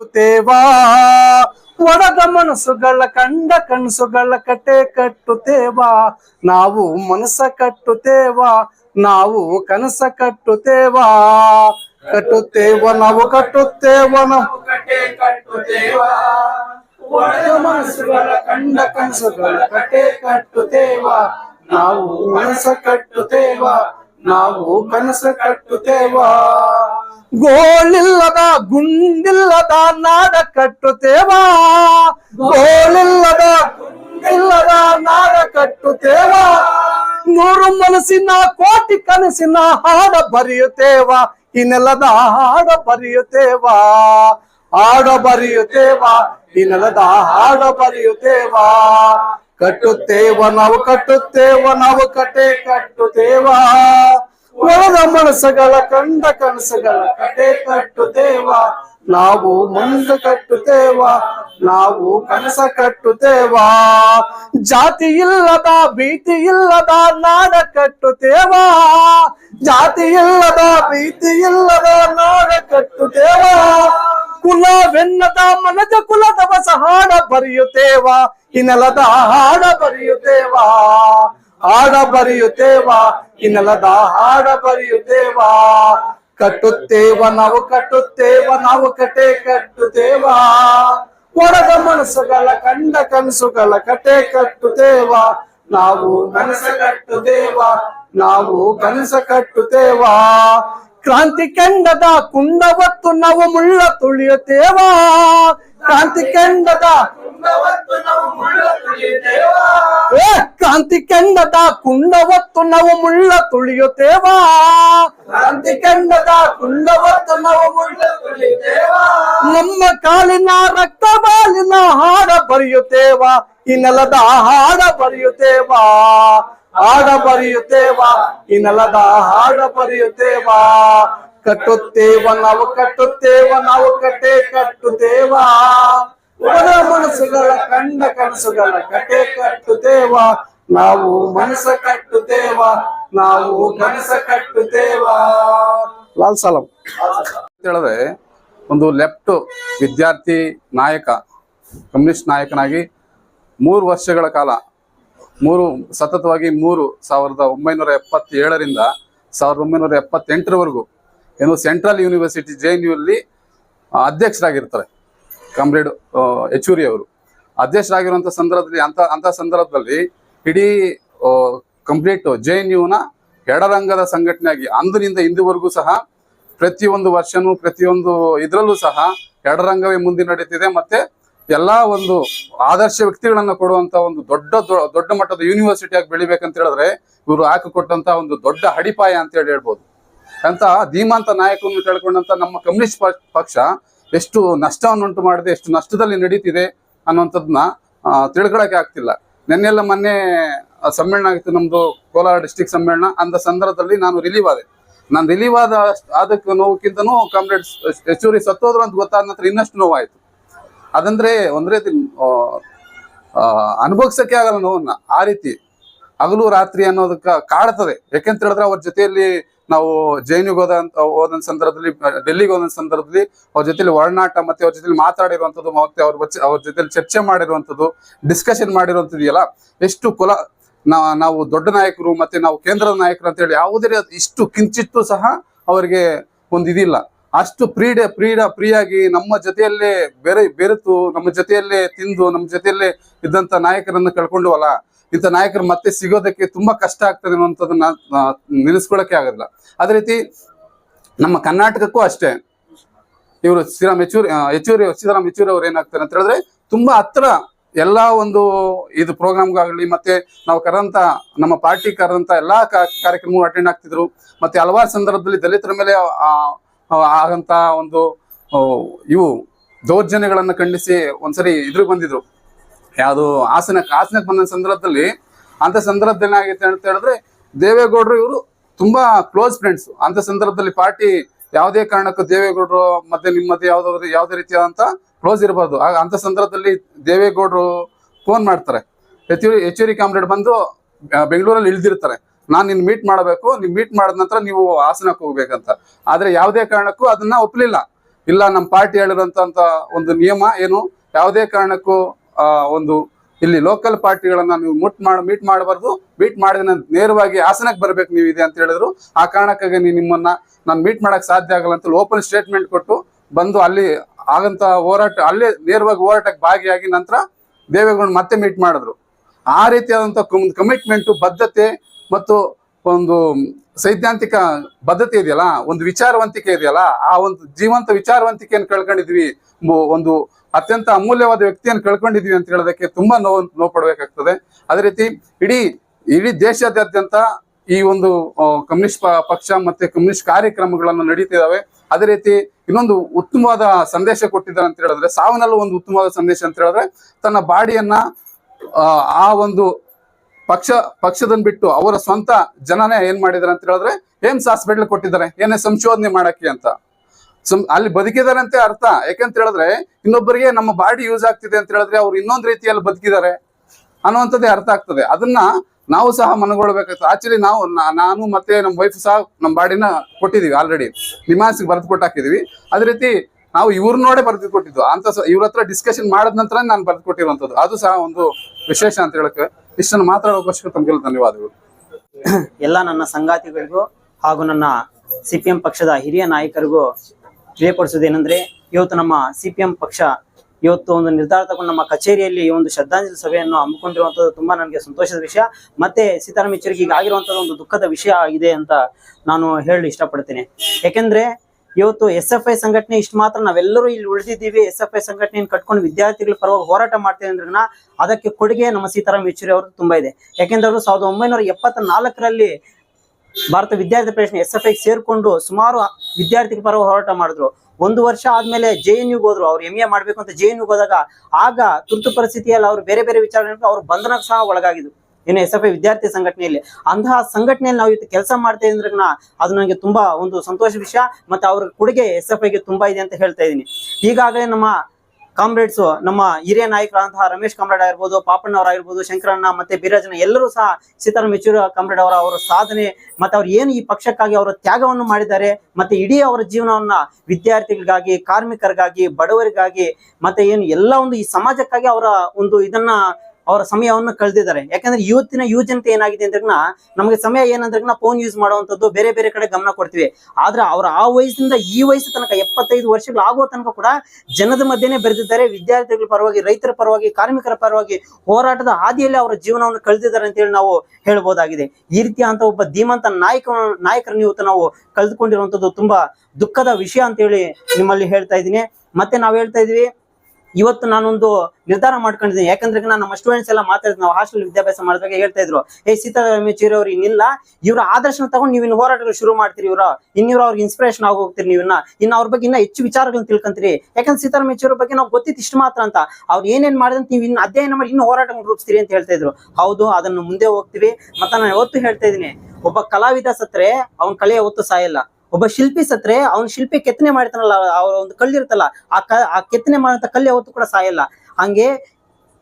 ಕಟ್ಟುತ್ತೇವಾ ಒಡದ ಮನಸ್ಸುಗಳ ಕಂಡ ಕನಸುಗಳ ಕಟ್ಟೆ ಕಟ್ಟುತ್ತೇವಾ ನಾವು ಮನಸ್ಸ ಕಟ್ಟುತ್ತೇವಾ ನಾವು ಕನಸ ಕಟ್ಟುತ್ತೇವಾ ಕಟ್ಟುತ್ತೇವ ನಾವು ಕಟ್ಟುತ್ತೇವ ನಾವು ಕಟ್ಟೆ ಕಟ್ಟುತ್ತೇವ ಒಡೆದ ಮನಸ್ಸುಗಳ ಕಂಡ ಕನಸುಗಳ ಕಟ್ಟೆ ಕಟ್ಟುತ್ತೇವ ನಾವು ಮನಸ್ಸ ಕಟ್ಟುತ್ತೇವ ನಾವು ಕನಸ ಕಟ್ಟುತ್ತೇವಾ. ಗೋಳಿಲ್ಲದ ಗುಂಡಿಲ್ಲದ ನಾಡ ಕಟ್ಟುತ್ತೇವಾ. ಗೋಳಿಲ್ಲದ ಗುಂಡಿಲ್ಲದ ನಾಡ ಕಟ್ಟುತ್ತೇವಾ. ನೂರು ಮನಸ್ಸಿನ ಕೋಟಿ ಕನಸಿನ ಹಾಡ ಬರೆಯುತ್ತೇವಾ. ಈ ನೆಲದ ಹಾಡ ಬರೆಯುತ್ತೇವಾ. ಹಾಡ ಬರೆಯುತ್ತೇವಾ. ಈ ನೆಲದ ಹಾಡ ಬರೆಯುತ್ತೇವ. ಕಟ್ಟುತ್ತೇವ ನಾವು ಕಟ್ಟುತ್ತೇವ, ನಾವು ಕಟ್ಟೆ ಕಟ್ಟುತ್ತೇವ. ಒಳದ ಮನಸ್ಸುಗಳ ಕಂಡ ಕನಸುಗಳ ಕಟ್ಟೆ ಕಟ್ಟುತ್ತೇವ. ನಾವು ಮುಂದೆ ಕಟ್ಟುತ್ತೇವ, ನಾವು ಕನಸ ಕಟ್ಟುತ್ತೇವ. ಜಾತಿ ಇಲ್ಲದ, ಭೀತಿ ಇಲ್ಲದ ನಾಡ ಕಟ್ಟುತ್ತೇವ. ಜಾತಿ ಇಲ್ಲದ, ಭೀತಿ ಇಲ್ಲದ ನಾಡ ಕಟ್ಟುತ್ತೇವ. ಕುಲವೆನ್ನದ ಮನದ ಕುಲದ ಬಸ ಹಾಡ ಬರೆಯುತ್ತೇವ. ಈ ನೆಲದ ಹಾಡ ಬರೆಯುತ್ತೇವ. ಹಾಡ ಬರೆಯುತ್ತೇವ. ಈ ನೆಲದ ಹಾಡ ಬರೆಯುತ್ತೇವ. ಕಟ್ಟುತ್ತೇವ, ನಾವು ಕಟ್ಟುತ್ತೇವ, ನಾವು ಕಟೆ ಕಟ್ಟುತ್ತೇವ. ಒಡದ ಮನಸ್ಸುಗಳ ಕಂಡ ಕನಸುಗಳ ಕಟೆ ಕಟ್ಟುತ್ತೇವ. ನಾವು ಕನಸ ಕಟ್ಟುತ್ತೇವ. ನಾವು ಕನಸ ಕಟ್ಟುತ್ತೇವ. ಕ್ರಾಂತಿ ಕಂಡದ ಕುಂಡವತ್ತು ನಾವು ಮುಳ್ಳ ತುಳಿಯುತ್ತೇವ ಕ್ರಾಂತಿ ಕಂಡದ ಕುಂದವತ್ತು ನಾವು ಮುಳ್ಳ ತುಳಿಯುತ್ತೇವ ಏ ಕ್ರಾಂತಿ ಕಂಡದ ಕುಂಡವತ್ತು ನಾವು ಮುಳ್ಳ ತುಳಿಯುತ್ತೇವ ಕ್ರಾಂತಿ ಕಂಡದ ಕುಂಡವತ್ತು ನಾವು ಮುಳ್ಳ ತುಳಿಯುತ್ತೇವ ನಮ್ಮ ಕಾಲಿನ ರಕ್ತ ಬಾಲಿನ ಹಾಡ ಬರೆಯುತ್ತೇವ ಈ ನೆಲದ ಹಾಡ ಬರೆಯುತ್ತೇವ ಹಾಡ ಬರೆಯುತ್ತೇವಾ? ಈ ನೆಲದ ಹಾಡ ಬರೆಯುತ್ತೇವಾ? ಕಟ್ಟುತ್ತೇವ ನಾವು ಕಟ್ಟುತ್ತೇವ? ನಾವು ಕಟ್ಟೆ ಕಟ್ಟುತ್ತೇವಾ? ಒಡ ಮನಸ್ಸುಗಳ ಕಂಡ ಕನಸುಗಳ ಕಟ್ಟೆ ಕಟ್ಟುತ್ತೇವ? ನಾವು ಮನಸ್ಸ ಕಟ್ಟುತ್ತೇವ? ನಾವು ಕನಸ ಕಟ್ಟುತ್ತೇವ? ಲಾಲ್ ಸಾಲಂ. ಹೇಳಿದ್ರೆ ಒಂದು ಲೆಫ್ಟ್ ವಿದ್ಯಾರ್ಥಿ ನಾಯಕ ಕಮ್ಯುನಿಸ್ಟ್ ನಾಯಕನಾಗಿ ಮೂರು ವರ್ಷಗಳ ಕಾಲ ಮೂರು, ಸತತವಾಗಿ ಮೂರು ಸಾವಿರದ ಒಂಬೈನೂರ ಎಪ್ಪತ್ತೇಳರಿಂದ ಸಾವಿರದ ಒಂಬೈನೂರ ಎಪ್ಪತ್ತೆಂಟರವರೆಗೂ ಏನು central university J N U ಅಲ್ಲಿ ಅಧ್ಯಕ್ಷರಾಗಿರ್ತಾರೆ. ಕಾಮ್ರೇಡ್ ಯಚೂರಿ ಅವರು. ಅಧ್ಯಕ್ಷರಾಗಿರುವಂಥ ಸಂದರ್ಭದಲ್ಲಿ, ಅಂತ ಅಂಥ ಸಂದರ್ಭದಲ್ಲಿ ಇಡೀ ಕಂಪ್ಲೀಟ್ ಜೆ ಎನ್ ಯುನ ಎಡರಂಗದ ಸಂಘಟನೆಯಾಗಿ ಅಂದಿನಿಂದ ಇಂದುವರೆಗೂ ಸಹ ಪ್ರತಿಯೊಂದು ವರ್ಷನೂ ಪ್ರತಿಯೊಂದು ಇದರಲ್ಲೂ ಸಹ ಎಡರಂಗವೇ ಮುಂದೆ ನಡೀತಿದೆ ಮತ್ತೆ ಎಲ್ಲಾ ಒಂದು ಆದರ್ಶ ವ್ಯಕ್ತಿಗಳನ್ನ ಕೊಡುವಂತ ಒಂದು ದೊಡ್ಡ ದೊಡ್ಡ ಮಟ್ಟದ ಯೂನಿವರ್ಸಿಟಿಯಾಗಿ ಬೆಳಿಬೇಕಂತ ಹೇಳಿದ್ರೆ ಇವರು ಹಾಕಿಕೊಟ್ಟಂತ ಒಂದು ದೊಡ್ಡ ಅಡಿಪಾಯ ಅಂತ ಹೇಳಿ ಹೇಳ್ಬೋದು ಅಂತ ಧೀಮಾಂತ ನಾಯಕನ್ನು ಕಳ್ಕೊಂಡಂತ ನಮ್ಮ ಕಮ್ಯುನಿಸ್ಟ್ ಪಕ್ಷ ಎಷ್ಟು ನಷ್ಟವನ್ನುಂಟು ಮಾಡಿದೆ ಎಷ್ಟು ನಷ್ಟದಲ್ಲಿ ನಡೀತಿದೆ ಅನ್ನುವಂಥದ್ದನ್ನ ತಿಳ್ಕೊಳಕೆ ತಿಳ್ಕೊಳಕ್ಕೆ ಆಗ್ತಿಲ್ಲ ನೆನ್ನೆಲ್ಲ ಮೊನ್ನೆ ಸಮ್ಮೇಳನ ಆಗಿತ್ತು ನಮ್ದು ಕೋಲಾರ ಡಿಸ್ಟಿಕ್ ಸಮ್ಮೇಳನ ಅಂದ ಸಂದರ್ಭದಲ್ಲಿ ನಾನು ರಿಲೀವ್ ಆದೆ ನಾನು ರಿಲೀವ್ ಆದ ಅದಕ್ಕೆ ನೋವುಕ್ಕಿಂತನೂ ಕಾಮ್ರೇಡ್ ಯಚೂರಿ ಸತ್ತೋದ್ರು ಅಂತ ಗೊತ್ತಾದ ನಂತರ ಇನ್ನಷ್ಟು ನೋವಾಯ್ತು ಅದಂದ್ರೆ ಒಂದ್ ರೀತಿ ಅನುಭವಿಸಕ್ಕೆ ಆಗಲ್ಲ ನೋವನ್ನ. ಆ ರೀತಿ ಹಗಲು ರಾತ್ರಿ ಅನ್ನೋದಕ್ಕ ಕಾಡ್ತದೆ. ಯಾಕೆಂತ ಹೇಳಿದ್ರೆ ಅವ್ರ ಜೊತೆಯಲ್ಲಿ ನಾವು ಜೈನಿಗೆ ಹೋದ ಹೋದ ಸಂದರ್ಭದಲ್ಲಿ, ಡೆಲ್ಲಿಗೆ ಹೋದ ಸಂದರ್ಭದಲ್ಲಿ ಅವ್ರ ಜೊತೆಲಿ ಒಳನಾಟ ಮತ್ತೆ ಅವ್ರ ಜೊತೆಲಿ ಮಾತಾಡಿರುವಂಥದ್ದು, ಮತ್ತೆ ಅವ್ರ ಬಚ್ಚ- ಅವ್ರ ಜೊತೆಲಿ ಚರ್ಚೆ ಮಾಡಿರುವಂಥದ್ದು ಡಿಸ್ಕಷನ್ ಮಾಡಿರುವಂಥದ್ದು ಎಷ್ಟು ಕುಲ ನಾವು ದೊಡ್ಡ ನಾಯಕರು ಮತ್ತೆ ನಾವು ಕೇಂದ್ರದ ನಾಯಕರು ಅಂತ ಹೇಳಿ ಯಾವುದೇ ಇಷ್ಟು ಕಿಂಚಿತ್ತು ಸಹ ಅವರಿಗೆ ಒಂದು ಇದಿಲ್ಲ. ಅಷ್ಟು ಪ್ರೀಡ ಪ್ರೀಡ, ಪ್ರಿಯಾಗಿ ನಮ್ಮ ಜೊತೆಯಲ್ಲೇ ಬೇರೆ, ಬೆರೆತು, ನಮ್ಮ ಜೊತೆಯಲ್ಲೇ ತಿಂದು, ನಮ್ಮ ಜೊತೆಯಲ್ಲೇ ಇದ್ದಂತ ನಾಯಕರನ್ನು ಕಳ್ಕೊಂಡವಲ್ಲ, ಇಂಥ ನಾಯಕರು ಮತ್ತೆ ಸಿಗೋದಕ್ಕೆ ತುಂಬಾ ಕಷ್ಟ ಆಗ್ತದೆ ಅನ್ನೋಂಥದ್ದನ್ನ ನಿಲ್ಲಿಸ್ಕೊಳಕ್ಕೆ ಆಗೋದಿಲ್ಲ. ಅದೇ ರೀತಿ ನಮ್ಮ ಕರ್ನಾಟಕಕ್ಕೂ ಅಷ್ಟೇ. ಇವರು ಶ್ರೀರಾಮ್ ಯೆಚೂರಿ ಯೆಚೂರಿ, ಸೀತಾರಾಮ್ ಯೆಚೂರಿ ಅವ್ರು ಏನಾಗ್ತಾರೆ ಅಂತ ಹೇಳಿದ್ರೆ ತುಂಬಾ ಹತ್ರ ಎಲ್ಲಾ ಒಂದು ಇದು ಪ್ರೋಗ್ರಾಮ್ಗಾಗಲಿ ಮತ್ತೆ ನಾವು ಕರೆದಂತ ನಮ್ಮ ಪಾರ್ಟಿ ಕರೆದಂತ ಎಲ್ಲಾ ಕಾರ್ಯಕ್ರಮ ಅಟೆಂಡ್ ಆಗ್ತಿದ್ರು. ಮತ್ತೆ ಹಲವಾರು ಸಂದರ್ಭದಲ್ಲಿ ದಲಿತರ ಮೇಲೆ ಆಗಂತ ಒಂದು ಇವು ದೌರ್ಜನ್ಯಗಳನ್ನು ಖಂಡಿಸಿ ಒಂದ್ಸರಿ ಇದ್ರ ಬಂದಿದ್ರು. ಯಾವುದು ಹಾಸನಕ್ಕೆ ಹಾಸನಕ್ಕೆ ಬಂದ ಸಂದರ್ಭದಲ್ಲಿ, ಅಂತ ಸಂದರ್ಭದಲ್ಲಿ ಏನಾಗಿತ್ತು ಅಂತ ಹೇಳಿದ್ರೆ, ದೇವೇಗೌಡರು ಇವರು ತುಂಬಾ ಕ್ಲೋಸ್ ಫ್ರೆಂಡ್ಸ್ ಅಂತ ಸಂದರ್ಭದಲ್ಲಿ ಪಾರ್ಟಿ ಯಾವುದೇ ಕಾರಣಕ್ಕೂ ದೇವೇಗೌಡರು ಮತ್ತೆ ನಿಮ್ಮ ಮಧ್ಯೆ ಯಾವ್ದಾದ್ರು, ಯಾವುದೇ ರೀತಿಯಾದಂತ ಕ್ಲೋಸ್ ಇರಬಾರ್ದು. ಆಗ ಅಂತ ಸಂದರ್ಭದಲ್ಲಿ ದೇವೇಗೌಡರು ಫೋನ್ ಮಾಡ್ತಾರೆ. ಹೆಚ್ಚುವರಿ ಯಚೂರಿ ಕಾಮ್ರೇಡ್ ಬಂದು ಬೆಂಗಳೂರಲ್ಲಿ ಇಳ್ದಿರ್ತಾರೆ. ನಾನು ನಿನ್ ಮೀಟ್ ಮಾಡಬೇಕು ನೀವು ಮೀಟ್ ಮಾಡಿದ ನಂತರ ನೀವು ಹಾಸನಕ್ಕೆ ಹೋಗ್ಬೇಕಂತ. ಆದ್ರೆ ಯಾವುದೇ ಕಾರಣಕ್ಕೂ ಅದನ್ನ ಒಪ್ಪಲಿಲ್ಲ ಇಲ್ಲ ನಮ್ಮ ಪಾರ್ಟಿ ಹೇಳಿರೋಂತ ಒಂದು ನಿಯಮ ಏನು? ಯಾವುದೇ ಕಾರಣಕ್ಕೂ ಒಂದು ಇಲ್ಲಿ ಲೋಕಲ್ ಪಾರ್ಟಿಗಳನ್ನ ನೀವು ಮುಟ್ ಮಾಡಿ ಮೀಟ್ ಮಾಡಬಾರ್ದು. ಮೀಟ್ ಮಾಡಿದ ನಂತರ ನೇರವಾಗಿ ಹಾಸನಕ್ಕೆ ಬರ್ಬೇಕು ನೀವು ಇದೆ ಅಂತ ಹೇಳಿದ್ರು. ಆ ಕಾರಣಕ್ಕಾಗಿ ನೀವು ನಿಮ್ಮನ್ನ ನಾನು ಮೀಟ್ ಮಾಡಕ್ ಸಾಧ್ಯ ಆಗಲ್ಲ ಅಂತ ಓಪನ್ ಸ್ಟೇಟ್ಮೆಂಟ್ ಕೊಟ್ಟು ಬಂದು ಅಲ್ಲಿ ಆಗಂತ ಹೋರಾಟ, ಅಲ್ಲೇ ನೇರವಾಗಿ ಹೋರಾಟಕ್ಕೆ ಭಾಗಿಯಾಗಿ ನಂತರ ದೇವೇಗೌಡ ಮತ್ತೆ ಮೀಟ್ ಮಾಡಿದ್ರು. ಆ ರೀತಿಯಾದಂಥ ಕಮಿಟ್ಮೆಂಟ್ ಬದ್ಧತೆ ಮತ್ತು ಒಂದು ಸೈದ್ಧಾಂತಿಕ ಬದ್ಧತೆ ಇದೆಯಲ್ಲ, ಒಂದು ವಿಚಾರವಂತಿಕೆ ಇದೆಯಲ್ಲ, ಆ ಒಂದು ಜೀವಂತ ವಿಚಾರವಂತಿಕೆಯನ್ನು ಕಳ್ಕೊಂಡಿದ್ವಿ. ಒಂದು ಅತ್ಯಂತ ಅಮೂಲ್ಯವಾದ ವ್ಯಕ್ತಿಯನ್ನು ಕಳ್ಕೊಂಡಿದ್ವಿ ಅಂತ ಹೇಳೋದಕ್ಕೆ ತುಂಬಾ ನೋವು ನೋವು ಪಡಬೇಕಾಗ್ತದೆ. ಅದೇ ರೀತಿ ಇಡೀ ಇಡೀ ದೇಶಾದ್ಯಂತ ಈ ಒಂದು ಕಮ್ಯುನಿಸ್ಟ್ ಪಕ್ಷ ಮತ್ತೆ ಕಮ್ಯುನಿಸ್ಟ್ ಕಾರ್ಯಕ್ರಮಗಳನ್ನು ನಡೀತಿದ್ದಾವೆ ಅದೇ ರೀತಿ ಇನ್ನೊಂದು ಉತ್ತಮವಾದ ಸಂದೇಶ ಕೊಟ್ಟಿದ್ದಾರೆ ಅಂತ ಹೇಳಿದ್ರೆ, ಸಾವಿನಲ್ಲೂ ಒಂದು ಉತ್ತಮವಾದ ಸಂದೇಶ ಅಂತ ಹೇಳಿದ್ರೆ, ತನ್ನ ಬಾಡಿಯನ್ನ ಆ ಒಂದು ಪಕ್ಷ, ಪಕ್ಷದನ್ ಬಿಟ್ಟು ಅವರ ಸ್ವಂತ ಜನನೇ ಏನ್ ಮಾಡಿದಾರೆ ಅಂತ ಹೇಳಿದ್ರೆ ಏಮ್ಸ್ ಹಾಸ್ಪಿಟಲ್ ಕೊಟ್ಟಿದ್ದಾರೆ? ಏನೇ ಸಂಶೋಧನೆ ಮಾಡಕ್ಕೆ ಅಂತ. ಅಲ್ಲಿ ಬದುಕಿದ್ದಾರೆ ಅಂತ ಅರ್ಥ. ಯಾಕಂತ ಹೇಳಿದ್ರೆ ಇನ್ನೊಬ್ಬರಿಗೆ ನಮ್ಮ ಬಾಡಿ ಯೂಸ್ ಆಗ್ತಿದೆ ಅಂತ ಹೇಳಿದ್ರೆ ಅವ್ರು ಇನ್ನೊಂದು ರೀತಿಯಲ್ಲಿ ಬದುಕಿದ್ದಾರೆ ಅನ್ನುವಂಥದ್ದೇ ಅರ್ಥ ಆಗ್ತದೆ. ಅದನ್ನ ನಾವು ಸಹ ಮನಗೊಳ್ಬೇಕಾಗ್ತದೆ. ಆಕ್ಚುಲಿ ನಾವು ನಾನು ಮತ್ತೆ ನಮ್ಮ ವೈಫ್ ಸಹ ನಮ್ಮ ಬಾಡಿನ ಕೊಟ್ಟಿದೀವಿ ಆಲ್ರೆಡಿ ನಿಮಾಸಿಗೆ ಬರೆದು ಕೊಟ್ಟು ಹಾಕಿದೀವಿ ಅದೇ ರೀತಿ ನಾವು ಇವ್ರ ನೋಡೇ ಬರೆದು ಕೊಟ್ಟಿದ್ದು. ಅಂತ ಇವ್ರ ಹತ್ರ ಡಿಸ್ಕಷನ್ ಮಾಡಿದ ನಂತರ ನಾನು ಬರೆದು ಕೊಟ್ಟಿರುವಂಥದ್ದು. ಅದು ಸಹ ಒಂದು ವಿಶೇಷ ಅಂತ ಹೇಳಕ್ಕೆ ಇಷ್ಟನ್ನು ಮಾತಾಡೋಕೋಸ್ಕರ ತಮಗೆಲ್ಲ ಧನ್ಯವಾದಗಳು. ಎಲ್ಲ ನನ್ನ ಸಂಗಾತಿಗಳಿಗೂ ಹಾಗೂ ನನ್ನ ಸಿ ಪಕ್ಷದ ಹಿರಿಯ ನಾಯಕರಿಗೂ ತಿಳಿಯಪಡಿಸೋದೇನೆಂದ್ರೆ ಇವತ್ತು ನಮ್ಮ ಸಿ ಪಕ್ಷ ಇವತ್ತು ಒಂದು ನಿರ್ಧಾರ ತಗೊಂಡು ನಮ್ಮ ಕಚೇರಿಯಲ್ಲಿ ಈ ಒಂದು ಶ್ರದ್ಧಾಂಜಲಿ ಸಭೆಯನ್ನು ಹಮ್ಮಿಕೊಂಡಿರುವಂಥದ್ದು ತುಂಬಾ ನನಗೆ ಸಂತೋಷದ ವಿಷಯ. ಮತ್ತೆ ಸೀತಾರಾಮ್ ಈಗ ಆಗಿರುವಂತಹ ಒಂದು ದುಃಖದ ವಿಷಯ ಆಗಿದೆ ಅಂತ ನಾನು ಹೇಳಲು ಇಷ್ಟಪಡ್ತೇನೆ. ಯಾಕೆಂದ್ರೆ ಇವತ್ತು ಎಸ್ ಎಫ್ ಐ ಸಂಘಟನೆ ಇಷ್ಟು ಮಾತ್ರ ನಾವೆಲ್ಲರೂ ಇಲ್ಲಿ ಉಳಿದಿದ್ದೀವಿ. ಎಸ್ ಎಫ್ ಐ ಸಂಘಟನೆಯನ್ನು ಕಟ್ಕೊಂಡು ವಿದ್ಯಾರ್ಥಿಗಳ ಪರವಾಗಿ ಹೋರಾಟ ಮಾಡ್ತೇವೆ ಅಂದ್ರೆ ಅದಕ್ಕೆ ಕೊಡುಗೆ ನಮ್ಮ ಸೀತಾರಾಮ್ ಯೆಚೂರಿ ಅವರು ತುಂಬಾ ಇದೆ. ಯಾಕೆಂದ್ರೆ ಅವರು ಸಾವಿರದ ಒಂಬೈನೂರ ಎಪ್ಪತ್ತ ನಾಲ್ಕರಲ್ಲಿ ಭಾರತ ವಿದ್ಯಾರ್ಥಿ ಪ್ರಶ್ನೆ ಎಸ್ ಎಫ್ ಐ ಸೇರ್ಕೊಂಡು ಸುಮಾರು ವಿದ್ಯಾರ್ಥಿಗಳ ಪರವಾಗಿ ಹೋರಾಟ ಮಾಡಿದ್ರು. ಒಂದು ವರ್ಷ ಆದ್ಮೇಲೆ ಜೆ ಎನ್ ಯುಗೆ ಹೋದ್ರು. ಅವ್ರು ಎಂ ಎ ಮಾಡ್ಬೇಕು ಅಂತ ಜೆ ಎನ್ ಯು ಹೋದಾಗ ಆಗ ತುರ್ತು ಪರಿಸ್ಥಿತಿಯಲ್ಲಿ ಅವರು ಬೇರೆ ಬೇರೆ ವಿಚಾರಣೆ ಅವರು ಬಂಧನಕ್ಕೆ ಸಹ ಒಳಗಾಗಿದ್ರು. ಏನು ಎಸ್ ಎಫ್ ಐ ವಿದ್ಯಾರ್ಥಿ ಸಂಘಟನೆಯಲ್ಲಿ ಅಂತಹ ಸಂಘಟನೆಯಲ್ಲಿ ನಾವು ಇವತ್ತು ಕೆಲಸ ಮಾಡ್ತೇವೆ ಅಂದ್ರೆ ಅದು ನನಗೆ ತುಂಬಾ ಒಂದು ಸಂತೋಷ ವಿಷಯ ಮತ್ತೆ ಅವ್ರ ಕೊಡುಗೆ ಎಸ್ ಎಫ್ ಐಗೆ ತುಂಬಾ ಇದೆ ಅಂತ ಹೇಳ್ತಾ ಇದ್ದೀನಿ. ಈಗಾಗಲೇ ನಮ್ಮ ಕಾಮ್ರೇಡ್ಸ್, ನಮ್ಮ ಹಿರಿಯ ನಾಯಕರಾದಂತಹ ರಮೇಶ್ ಕಾಮ್ರೇಡ್ ಆಗಿರ್ಬೋದು, ಪಾಪಣ್ಣ ಅವರಾಗಿರ್ಬೋದು ಶಂಕರಣ್ಣ ಮತ್ತೆ ಬೀರಾಜನ ಎಲ್ಲರೂ ಸಹ ಸೀತಾರಾಮ್ ಯೆಚೂರಿ ಕಾಮ್ರೇಡ್ ಅವರ ಅವರ ಸಾಧನೆ ಮತ್ತೆ ಅವ್ರು ಏನು ಈ ಪಕ್ಷಕ್ಕಾಗಿ ಅವರ ತ್ಯಾಗವನ್ನು ಮಾಡಿದ್ದಾರೆ ಮತ್ತೆ ಇಡೀ ಅವರ ಜೀವನವನ್ನ ವಿದ್ಯಾರ್ಥಿಗಳಿಗಾಗಿ, ಕಾರ್ಮಿಕರಿಗಾಗಿ, ಬಡವರಿಗಾಗಿ ಮತ್ತೆ ಏನು ಎಲ್ಲ ಒಂದು ಈ ಸಮಾಜಕ್ಕಾಗಿ ಅವರ ಒಂದು ಇದನ್ನ ಅವರ ಸಮಯವನ್ನು ಕಳೆದಿದ್ದಾರೆ. ಯಾಕಂದ್ರೆ ಇವತ್ತಿನ ಯುವಜನತೆ ಏನಾಗಿದೆ ಅಂದ್ರೆ ನಮಗೆ ಸಮಯ ಏನಂದ್ರೆ ಫೋನ್ ಯೂಸ್ ಮಾಡುವಂಥದ್ದು ಬೇರೆ ಬೇರೆ ಕಡೆ ಗಮನ ಕೊಡ್ತೀವಿ. ಆದ್ರೆ ಅವರ ಆ ವಯಸ್ಸಿಂದ ಈ ವಯಸ್ಸು ತನಕ ಎಪ್ಪತ್ತೈದು ವರ್ಷಗಳು ಆಗುವ ತನಕ ಕೂಡ ಜನದ ಮಧ್ಯೆನೆ ಬೆರೆದಿದ್ದಾರೆ. ವಿದ್ಯಾರ್ಥಿಗಳ ಪರವಾಗಿ, ರೈತರ ಪರವಾಗಿ, ಕಾರ್ಮಿಕರ ಪರವಾಗಿ ಹೋರಾಟದ ಹಾದಿಯಲ್ಲಿ ಅವರ ಜೀವನವನ್ನು ಕಳೆದಿದ್ದಾರೆ ಅಂತ ಹೇಳಿ ನಾವು ಹೇಳಬಹುದಾಗಿದೆ ಈ ರೀತಿಯ ಒಬ್ಬ ಧೀಮಂತ ನಾಯಕ, ನಾಯಕರನ್ನು ಇವತ್ತು ನಾವು ಕಳೆದುಕೊಂಡಿರುವಂತದ್ದು ತುಂಬಾ ದುಃಖದ ವಿಷಯ ಅಂತ ಹೇಳಿ ನಿಮ್ಮಲ್ಲಿ ಹೇಳ್ತಾ ಇದ್ದೀನಿ. ಮತ್ತೆ ನಾವು ಹೇಳ್ತಾ ಇದೀವಿ ಇವತ್ತು ನಾನೊಂದು ನಿರ್ಧಾರ ಮಾಡ್ಕೊಂಡಿದ್ದೀನಿ. ಯಾಕಂದ್ರೆ ನಾನು ನಮ್ಮ ಸ್ಟೂಡೆಂಟ್ಸ್ ಎಲ್ಲ ಮಾತಾಡಿದ್ ನಾವು ಹಾಸ್ಟೆಲ್ ವಿದ್ಯಾಭ್ಯಾಸ ಮಾಡಿದಾಗ ಹೇಳ್ತಾ ಇದ್ರು, ಏ, ಸೀತಾರಾಮ್ ಯೆಚೂರಿ ಅವ್ರು ಇನ್ನಿಲ್ಲ. ಇವರ ಆದರ್ಶನ ತಗೊಂಡು ನೀವು ಇನ್ನು ಹೋರಾಟಗಳು ಶುರು ಮಾಡ್ತೀರಿ ಇವ್ರ. ಇನ್ನಿವ್ರು ಅವ್ರಿಗೆ ಇನ್ಸ್ಪಿರೇಷನ್ ಆಗಿ ಹೋಗ್ತೀರಿ ನೀವು ಇನ್ನ ಅವ್ರ ಬಗ್ಗೆ ಇನ್ನ ಹೆಚ್ಚು ವಿಚಾರಗಳನ್ನ ತಿಳ್ಕೊಂತೀರಿ. ಯಾಕಂದ್ರೆ ಸೀತಾರಾಮ್ ಯೆಚೂರಿ ಬಗ್ಗೆ ನಾವು ಗೊತ್ತಿತ್ತು ಇಷ್ಟು ಮಾತ್ರ ಅಂತ. ಅವ್ರು ಏನೇನ್ ಮಾಡಿದಂತ ನೀವು ಇನ್ನು ಅಧ್ಯಯನ ಮಾಡಿ ಇನ್ನು ಹೋರಾಟ ರೂಪಿಸ್ತೀರಿ ಅಂತ ಹೇಳ್ತಾ ಇದ್ರು. ಹೌದು, ಅದನ್ನು ಮುಂದೆ ಹೋಗ್ತೀವಿ. ಮತ್ತೆ ನಾನು ಯಾವತ್ತು ಹೇಳ್ತಾ ಇದ್ದೀನಿ, ಒಬ್ಬ ಕಲಾವಿದ ಸತ್ರೆ ಅವನ ಕಲೆ ಯಾವತ್ತು ಸಾಯಲ್ಲ. ಒಬ್ಬ ಶಿಲ್ಪಿ ಸತ್ರೆ, ಅವ್ನ ಶಿಲ್ಪಿ ಕೆತ್ತನೆ ಮಾಡಿರ್ತಾನಲ್ಲ ಅವ್ರ ಒಂದು ಕಲ್ಲಿರುತ್ತಲ್ಲ ಆ ಕ, ಆ ಕೆತ್ತನೆ ಮಾಡುವಂತ ಕಲ್ಲು ಯಾವತ್ತೂ ಕೂಡ ಸಾಯಲ್ಲ. ಹಂಗೆ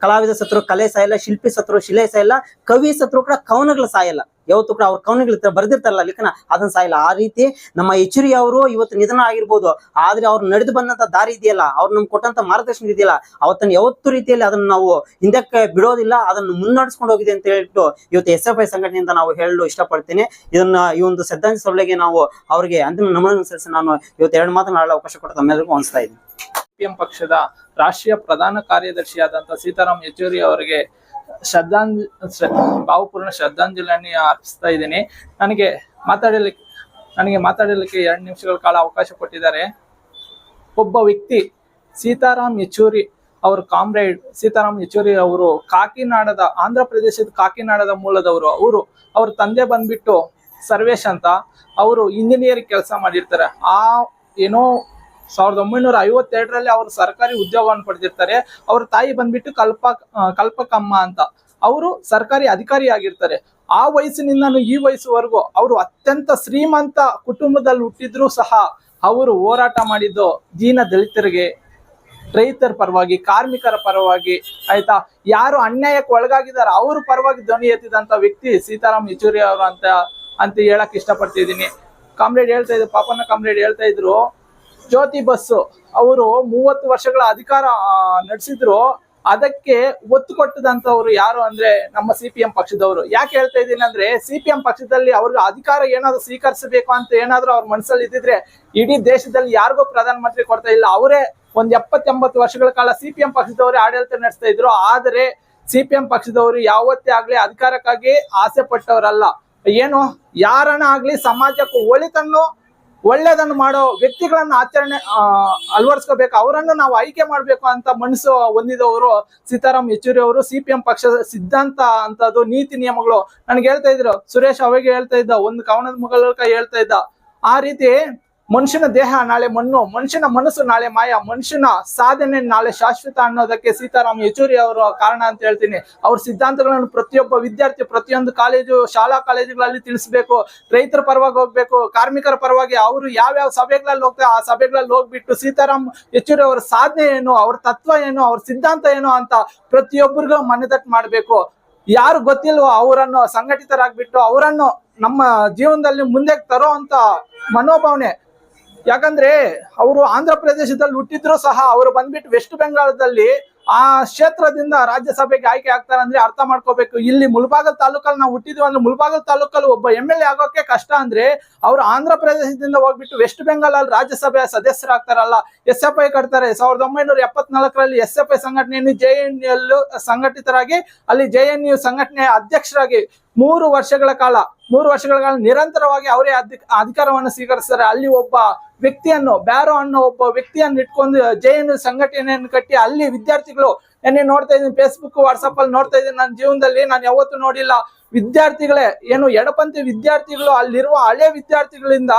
ಕಲಾವಿದ ಸತ್ರು, ಕಲೆ ಸಾಯಲ್ಲ, ಶಿಲ್ಪಿ ಸತ್ರು, ಶಿಲೆ ಸಾಯಲ್ಲ, ಕವಿ ಸತ್ರು ಕೂಡ ಕವನಗಳು ಸಾಯಲ್ಲ. ಯಾವತ್ತು ಕೂಡ ಅವ್ರ ಕವನಗಳು ಬರೆದಿರ್ತಾರಲ್ಲ ಲಿಖನ ಅದನ್ನ ಸಾಯಲ್ಲ. ಆ ರೀತಿ ನಮ್ಮ ಎಚ್ಚುರಿ ಅವರು ಇವತ್ತು ನಿಧನ ಆಗಿರ್ಬೋದು. ಆದ್ರೆ ಅವ್ರು ನಡೆದು ಬಂದಂತ ದಾರಿ ಇದೆಯಲ್ಲ, ಅವ್ರು ನಮ್ಗೆ ಕೊಟ್ಟಂತ ಮಾರ್ಗದರ್ಶನ ಇದೆಯಲ್ಲ ಅವತ್ತನ್ನ ಯಾವತ್ತು ರೀತಿಯಲ್ಲಿ ಅದನ್ನ ನಾವು ಹಿಂದಕ್ಕೆ ಬಿಡೋದಿಲ್ಲ, ಅದನ್ನು ಮುನ್ನಡೆಸ್ಕೊಂಡು ಹೋಗಿದೆ ಅಂತ ಹೇಳ್ಬಿಟ್ಟು ಇವತ್ತು ಎಸ್ ಎಫ್ ಐ ಸಂಘಟನೆಯಿಂದ ನಾವು ಹೇಳಲು ಇಷ್ಟಪಡ್ತೀನಿ. ಇದನ್ನ ಈ ಒಂದು ಶ್ರದ್ಧಾಂಜಲಿ ಸಭೆಗೆ ನಾವು ಅವರಿಗೆ ಅಂತಿಮ ನಮನ ಸಲ್ಲಿಸಿ ನಾನು ಇವತ್ತು ಎರಡು ಮಾತನ್ನ ಅವಕಾಶ ಕೊಟ್ಟು ತಮ್ಮೆಲ್ಲರಿಗೂ ಅನಿಸ್ತಾ ಇದ್ದೀನಿ ಸಿಪಿಎಂ ಪಕ್ಷದ ರಾಷ್ಟ್ರೀಯ ಪ್ರಧಾನ ಕಾರ್ಯದರ್ಶಿಯಾದಂತಹ ಸೀತಾರಾಮ್ ಯೆಚೂರಿ ಅವರಿಗೆ ಶ್ರದ್ಧಾಂಜಲಿ ಭಾವಪೂರ್ಣ ಶ್ರದ್ಧಾಂಜಲಿಯನ್ನು ಅರ್ಪಿಸ್ತಾ ಇದ್ದೀನಿ. ನನಗೆ ಮಾತಾಡಲಿಕ್ಕೆ ನನಗೆ ಮಾತಾಡಲಿಕ್ಕೆ ಎರಡು ನಿಮಿಷಗಳ ಕಾಲ ಅವಕಾಶ ಕೊಟ್ಟಿದ್ದಾರೆ. ಒಬ್ಬ ವ್ಯಕ್ತಿ ಸೀತಾರಾಮ್ ಯೆಚೂರಿ ಅವ್ರ ಕಾಮ್ರೇಡ್, ಸೀತಾರಾಮ್ ಯೆಚೂರಿ ಅವರು ಕಾಕಿನಾಡದ, ಆಂಧ್ರ ಪ್ರದೇಶದ ಕಾಕಿನಾಡದ ಮೂಲದವರು. ಅವರು, ಅವ್ರ ತಂದೆ ಬಂದ್ಬಿಟ್ಟು ಸರ್ವೇಶ್ ಅಂತ. ಅವರು ಇಂಜಿನಿಯರ್ ಕೆಲಸ ಮಾಡಿರ್ತಾರೆ. ಆ, ಏನೋ ಸಾವಿರದ ಒಂಬೈನೂರ ಐವತ್ತೆರಡರಲ್ಲಿ ಅವರು ಸರ್ಕಾರಿ ಉದ್ಯೋಗವನ್ನು ಪಡೆದಿರ್ತಾರೆ. ಅವ್ರ ತಾಯಿ ಬಂದ್ಬಿಟ್ಟು ಕಲ್ಪ ಕಲ್ಪಕಮ್ಮ ಅಂತ. ಅವರು ಸರ್ಕಾರಿ ಅಧಿಕಾರಿ ಆಗಿರ್ತಾರೆ ಆ ವಯಸ್ಸಿನಿಂದ ಈ ವಯಸ್ಸುವರೆಗೂ ಅವರು ಅತ್ಯಂತ ಶ್ರೀಮಂತ ಕುಟುಂಬದಲ್ಲಿ ಹುಟ್ಟಿದ್ರು ಸಹ ಅವರು ಹೋರಾಟ ಮಾಡಿದ್ದು ದೀನ ದಲಿತರಿಗೆ, ರೈತರ ಪರವಾಗಿ, ಕಾರ್ಮಿಕರ ಪರವಾಗಿ, ಆಯ್ತಾ? ಯಾರು ಅನ್ಯಾಯಕ್ಕೆ ಒಳಗಾಗಿದ್ದಾರೆ, ಅವ್ರ ಪರವಾಗಿ ಧ್ವನಿ ಎತ್ತಿದಂತ ವ್ಯಕ್ತಿ ಸೀತಾರಾಮ್ ಯೆಚೂರಿ ಅವರು ಅಂತ ಅಂತ ಹೇಳಕ್ ಇಷ್ಟಪಡ್ತಿದ್ದೀನಿ. ಕಾಮ್ರೇಡ್ ಹೇಳ್ತಾ ಇದ್ರು, ಪಾಪನ ಕಾಮ್ರೇಡ್ ಹೇಳ್ತಾ ಇದ್ರು ಜ್ಯೋತಿ ಬಸ್ಸು. ಅವರು ಮೂವತ್ತು ವರ್ಷಗಳ ಅಧಿಕಾರ ನಡೆಸಿದ್ರು. ಅದಕ್ಕೆ ಒತ್ತು ಕೊಟ್ಟದಂತವ್ರು ಯಾರು ಅಂದ್ರೆ ನಮ್ಮ ಸಿ ಪಿ ಎಂ ಪಕ್ಷದವರು. ಯಾಕೆ ಹೇಳ್ತಾ ಇದ್ದೀನಿ ಅಂದ್ರೆ ಸಿ ಪಿ ಎಂ ಪಕ್ಷದಲ್ಲಿ ಅವ್ರಿಗೆ ಅಧಿಕಾರ ಏನಾದ್ರು ಸ್ವೀಕರಿಸಬೇಕು ಅಂತ ಏನಾದ್ರು ಅವ್ರ ಮನಸ್ಸಲ್ಲಿ ಇದ್ದಿದ್ರೆ ಇಡೀ ದೇಶದಲ್ಲಿ ಯಾರಿಗೂ ಪ್ರಧಾನಮಂತ್ರಿ ಕೊಡ್ತಾ ಇಲ್ಲ. ಅವರೇ ಒಂದ್ ಎಪ್ಪತ್ತೆಂಬತ್ತು ವರ್ಷಗಳ ಕಾಲ ಸಿ ಪಿ ಎಂ ಪಕ್ಷದವರೇ ಆಡಳಿತ ನಡೆಸ್ತಾ ಇದ್ರು. ಆದರೆ ಸಿ ಪಿ ಎಂ ಪಕ್ಷದವರು ಯಾವತ್ತೇ ಆಗ್ಲಿ ಅಧಿಕಾರಕ್ಕಾಗಿ ಆಸೆ ಪಟ್ಟವರಲ್ಲ. ಏನು? ಯಾರನ್ನ ಆಗ್ಲಿ ಸಮಾಜಕ್ಕೂ ಒಳಿತನ್ನು ಒಳ್ಳೇದನ್ನು ಮಾಡೋ ವ್ಯಕ್ತಿಗಳನ್ನ ಆಚರಣೆ ಅಳವಡಿಸ್ಕೋಬೇಕು. ಅವರನ್ನು ನಾವು ಆಯ್ಕೆ ಮಾಡಬೇಕು ಅಂತ ಮನಸ್ಸು ಹೊಂದಿದವರು ಸೀತಾರಾಮ್ ಯೆಚೂರಿ ಅವರು, ಸಿ ಪಿ ಎಂ ಪಕ್ಷದ ಸಿದ್ಧಾಂತ ಅಂತದ್ದು ನೀತಿ ನಿಯಮಗಳು ನನಗೆ ಹೇಳ್ತಾ ಇದ್ರು. ಸುರೇಶ್ ಅವಾಗ ಹೇಳ್ತಾ ಇದ್ದ, ಒಂದು ಕವನದ ಮೂಲಕ ಹೇಳ್ತಾ ಇದ್ದ. ಆ ರೀತಿ ಮನುಷ್ಯನ ದೇಹ ನಾಳೆ ಮಣ್ಣು, ಮನುಷ್ಯನ ಮನಸ್ಸು ನಾಳೆ ಮಾಯ, ಮನುಷ್ಯನ ಸಾಧನೆ ನಾಳೆ ಶಾಶ್ವತ ಅನ್ನೋದಕ್ಕೆ ಸೀತಾರಾಮ್ ಯೆಚೂರಿ ಅವರು ಕಾರಣ ಅಂತ ಹೇಳ್ತೀನಿ. ಅವ್ರ ಸಿದ್ಧಾಂತಗಳನ್ನು ಪ್ರತಿಯೊಬ್ಬ ವಿದ್ಯಾರ್ಥಿ ಪ್ರತಿಯೊಂದು ಕಾಲೇಜು, ಶಾಲಾ ಕಾಲೇಜುಗಳಲ್ಲಿ ತಿಳಿಸ್ಬೇಕು. ರೈತರ ಪರವಾಗಿ ಹೋಗ್ಬೇಕು, ಕಾರ್ಮಿಕರ ಪರವಾಗಿ ಅವರು ಯಾವ್ಯಾವ ಸಭೆಗಳಲ್ಲಿ ಹೋಗ್ತಾರೆ ಆ ಸಭೆಗಳಲ್ಲಿ ಹೋಗ್ಬಿಟ್ಟು ಸೀತಾರಾಮ್ ಯೆಚೂರಿ ಅವರ ಸಾಧನೆ ಏನು, ಅವ್ರ ತತ್ವ ಏನು, ಅವ್ರ ಸಿದ್ಧಾಂತ ಏನು ಅಂತ ಪ್ರತಿಯೊಬ್ಬರಿಗೂ ಮನದಟ್ಟು ಮಾಡಬೇಕು. ಯಾರು ಗೊತ್ತಿಲ್ವೋ ಅವರನ್ನು ಸಂಘಟಿತರಾಗ್ಬಿಟ್ಟು ಅವರನ್ನು ನಮ್ಮ ಜೀವನದಲ್ಲಿ ಮುಂದೆ ತರೋ ಅಂತ ಮನೋಭಾವನೆ ಯಾಕಂದ್ರೆ ಅವರು ಆಂಧ್ರ ಪ್ರದೇಶದಲ್ಲಿ ಹುಟ್ಟಿದ್ರು ಸಹ ಅವರು ಬಂದ್ಬಿಟ್ಟು ವೆಸ್ಟ್ ಬೆಂಗಾಳದಲ್ಲಿ ಆ ಕ್ಷೇತ್ರದಿಂದ ರಾಜ್ಯಸಭೆಗೆ ಆಯ್ಕೆ ಆಗ್ತಾರೆ ಅಂದ್ರೆ ಅರ್ಥ ಮಾಡ್ಕೋಬೇಕು. ಇಲ್ಲಿ ಮುಲ್ಬಾಗಲ್ ತಾಲೂಕಲ್ಲಿ ನಾವು ಹುಟ್ಟಿದ್ವಿ ಅಂದ್ರೆ ಮುಲ್ಬಾಗಲ್ ತಾಲೂಕಲ್ಲಿ ಒಬ್ಬ ಎಂ ಎಲ್ ಎ ಆಗೋಕೆ ಕಷ್ಟ ಅಂದ್ರೆ ಅವರು ಆಂಧ್ರ ಪ್ರದೇಶದಿಂದ ಹೋಗ್ಬಿಟ್ಟು ವೆಸ್ಟ್ ಬೆಂಗಾಲ್ ಅಲ್ಲಿ ರಾಜ್ಯಸಭೆಯ ಸದಸ್ಯರಾಗ್ತಾರಲ್ಲ. ಎಸ್ ಎಫ್ ಐ ಕಟ್ತಾರೆ. ಸಾವಿರದ ಒಂಬೈನೂರ ಎಪ್ಪತ್ನಾಲ್ಕರಲ್ಲಿ ಎಸ್ ಎಫ್ ಐ ಸಂಘಟನೆಯನ್ನು ಜೆ ಎನ್ ಯು ಸಂಘಟಿತರಾಗಿ ಅಲ್ಲಿ ಜೆ ಎನ್ ಯು ಸಂಘಟನೆಯ ಅಧ್ಯಕ್ಷರಾಗಿ ಮೂರು ವರ್ಷಗಳ ಕಾಲ, ಮೂರು ವರ್ಷಗಳ ಕಾಲ ನಿರಂತರವಾಗಿ ಅವರೇ ಅಧಿ- ಅಧಿಕಾರವನ್ನು ಸ್ವೀಕರಿಸ್ತಾರೆ. ಅಲ್ಲಿ ಒಬ್ಬ ವ್ಯಕ್ತಿಯನ್ನು, ಬ್ಯಾರೋ ಅನ್ನೋ ಒಬ್ಬ ವ್ಯಕ್ತಿಯನ್ನು ಇಟ್ಕೊಂಡು ಜೆ ಎನ್ ಸಂಘಟನೆಯನ್ನು ಕಟ್ಟಿ ಅಲ್ಲಿ ವಿದ್ಯಾರ್ಥಿಗಳು, ನೆನ್ನೆ ನೋಡ್ತಾ ಇದ್ದೀನಿ ಫೇಸ್ಬುಕ್ ವಾಟ್ಸಪ್ ಅಲ್ಲಿ ನೋಡ್ತಾ ಇದ್ದೀನಿ, ನನ್ನ ಜೀವನದಲ್ಲಿ ನಾನು ಯಾವತ್ತೂ ನೋಡಿಲ್ಲ. ವಿದ್ಯಾರ್ಥಿಗಳೇ, ಏನು ಎಡಪಂಥಿ ವಿದ್ಯಾರ್ಥಿಗಳು ಅಲ್ಲಿರುವ ಹಳೆ ವಿದ್ಯಾರ್ಥಿಗಳಿಂದ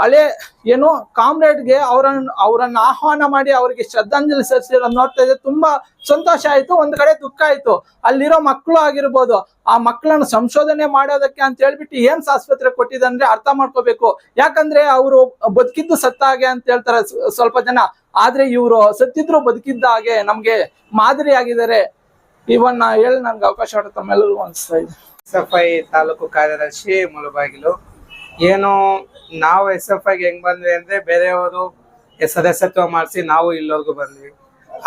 ಹಳೆ, ಏನು ಕಾಮ್ರೇಡ್ಗೆ ಅವರನ್ನು ಅವರನ್ನು ಆಹ್ವಾನ ಮಾಡಿ ಅವರಿಗೆ ಶ್ರದ್ಧಾಂಜಲಿ ಸಲ್ಲಿಸಿರೋದು ನೋಡ್ತಾ ಇದ್ದೆ. ತುಂಬಾ ಸಂತೋಷ ಆಯ್ತು, ಒಂದ್ ಕಡೆ ದುಃಖ ಆಯ್ತು. ಅಲ್ಲಿರೋ ಮಕ್ಕಳು ಆಗಿರ್ಬೋದು, ಆ ಮಕ್ಕಳನ್ನು ಸಂಶೋಧನೆ ಮಾಡೋದಕ್ಕೆ ಅಂತ ಹೇಳ್ಬಿಟ್ಟು ಏಮ್ಸ್ ಆಸ್ಪತ್ರೆ ಕೊಟ್ಟಿದಂದ್ರೆ ಅರ್ಥ ಮಾಡ್ಕೋಬೇಕು. ಯಾಕಂದ್ರೆ ಅವರು ಬದುಕಿದ್ದು ಸತ್ತ ಹಾಗೆ ಅಂತ ಹೇಳ್ತಾರೆ ಸ್ವ- ಸ್ವಲ್ಪ ಜನ. ಆದ್ರೆ ಇವರು ಸತ್ತಿದ್ರು ಬದುಕಿದ್ದ ಹಾಗೆ ನಮ್ಗೆ ಮಾದರಿ ಆಗಿದ್ದಾರೆ ಇವನ್ನ ಹೇಳಿ ನನ್ಗೆ ಅವಕಾಶ ತಮ್ಮೆಲ್ಲರಿಗೂ ಅನಿಸ್ತಾ ಇದೆ. ಎಸ್ ಎಫ್ ಐ ತಾಲೂಕು ಕಾರ್ಯದರ್ಶಿ ಮುಳುಬಾಗಿಲು. ಏನು ನಾವು ಎಸ್ ಎಫ್ ಐಗೆ ಹೆಂಗ್ ಬಂದ್ವಿ ಅಂದ್ರೆ ಬೇರೆಯವರು ಸದಸ್ಯತ್ವ ಮಾಡಿಸಿ ನಾವು ಇಲ್ಲವರೆಗೂ ಬಂದ್ವಿ.